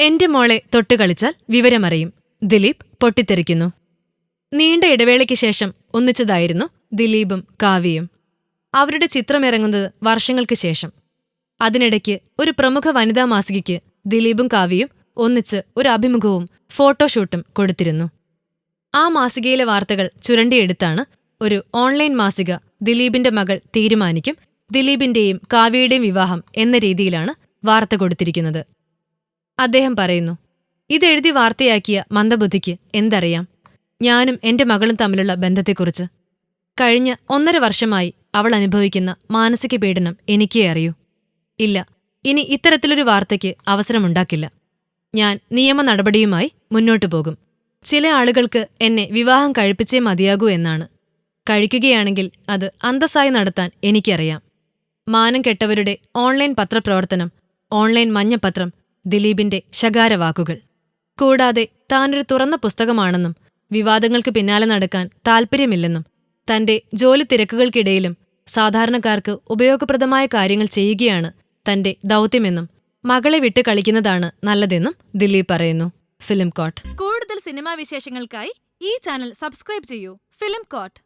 എന്റെ മോളെ തൊട്ടുകളിച്ചാൽ വിവരമറിയും. ദിലീപ് പൊട്ടിത്തെറിക്കുന്നു. നീണ്ട ഇടവേളയ്ക്ക് ശേഷം ഒന്നിച്ചതായിരുന്നു ദിലീപും കാവ്യയും. അവരുടെ ചിത്രമിറങ്ങുന്നത് വർഷങ്ങൾക്ക് ശേഷം. അതിനിടയ്ക്ക് ഒരു പ്രമുഖ വനിതാ മാസികയ്ക്ക് ദിലീപും കാവ്യയും ഒന്നിച്ച് ഒരു അഭിമുഖവും ഫോട്ടോഷൂട്ടും കൊടുത്തിരുന്നു. ആ മാസികയിലെ വാർത്തകൾ ചുരണ്ടിയെടുത്താണ് ഒരു ഓൺലൈൻ മാസിക ദിലീപിന്റെ മകൾ തീരുമാനിക്കും ദിലീപിന്റെയും കാവ്യയുടെയും വിവാഹം എന്ന രീതിയിലാണ് വാർത്ത കൊടുത്തിരിക്കുന്നത്. അദ്ദേഹം പറയുന്നു ഇതെഴുതി വാർത്തയാക്കിയ മന്ദബുദ്ധിക്ക് എന്തറിയാം? ഞാനും എന്റെ മകളും തമ്മിലുള്ള ബന്ധത്തെക്കുറിച്ച്. കഴിഞ്ഞ ഒന്നര വർഷമായി അവൾ അനുഭവിക്കുന്ന മാനസിക പീഡനം എനിക്കേ അറിയൂ. ഇല്ല ഇനി ഇത്തരത്തിലൊരു വാർത്തയ്ക്ക് അവസരമുണ്ടാക്കില്ല. ഞാൻ നിയമ നടപടിയുമായി മുന്നോട്ടു പോകും. ചില ആളുകൾക്ക് എന്നെ വിവാഹം കഴിപ്പിച്ചേ മതിയാകൂ എന്നാണ്. കഴിക്കുകയാണെങ്കിൽ അത് അന്തസ്സായി നടത്താൻ എനിക്കറിയാം. മാനം കെട്ടവരുടെ ഓൺലൈൻ പത്രപ്രവർത്തനം ഓൺലൈൻ മഞ്ഞപ്പത്രം ദിലീപിന്റെ ശകാരവാക്കുകൾ. കൂടാതെ താനൊരു തുറന്ന പുസ്തകമാണെന്നും വിവാദങ്ങൾക്ക് പിന്നാലെ നടക്കാൻ താൽപ്പര്യമില്ലെന്നും തന്റെ ജോലി തിരക്കുകൾക്കിടയിലും സാധാരണക്കാർക്ക് ഉപയോഗപ്രദമായ കാര്യങ്ങൾ ചെയ്യുകയാണ് തന്റെ ദൗത്യമെന്നും മകളെ വിട്ട് കളിക്കുന്നതാണ് നല്ലതെന്നും ദിലീപ് പറയുന്നു. Film coat. കൂടുതൽ സിനിമാ വിശേഷങ്ങൾക്കായി ഈ ചാനൽ സബ്സ്ക്രൈബ് ചെയ്യൂ. Film coat.